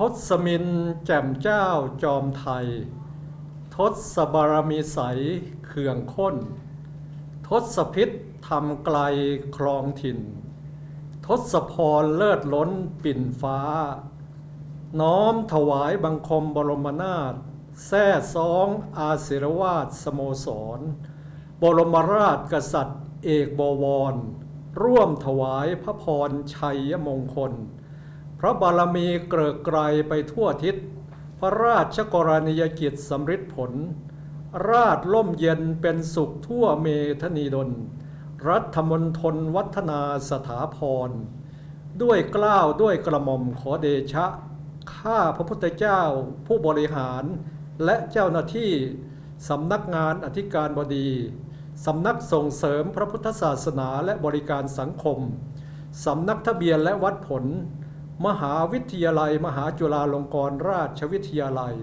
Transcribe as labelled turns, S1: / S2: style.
S1: ทศมินแจ่มเจ้าจอมไทย ทศบารมีใสเขื่องข้น ทศพิษทำไกลครองถิ่น ทศพรเลิศล้นปิ่นฟ้า น้อมถวายบังคมบรมนาถแท่ซองอาศิรวาสสโมสร บรมราชกษัตริย์ เอกบวร ร่วมถวายพระพรชัยมงคล พระบารมีเกริกไกรไปทั่วทิศ พระราชกรณียกิจสำริดผล ราชล่มเย็นเป็นสุขทั่วเมธนีดล รัฐมนทนวัฒนาสถาพร ด้วยเกล้าวด้วยกระหม่อมขอเดชะ ข้าพระพุทธเจ้าผู้บริหาร และเจ้าหน้าที่สำนักงานอธิการบดีสำนักส่งเสริมพระพุทธศาสนาและบริการสังคม สำนักทะเบียนและวัดผล มหาวิทยาลัย มหาจุฬาลงกรณราชวิทยาลัย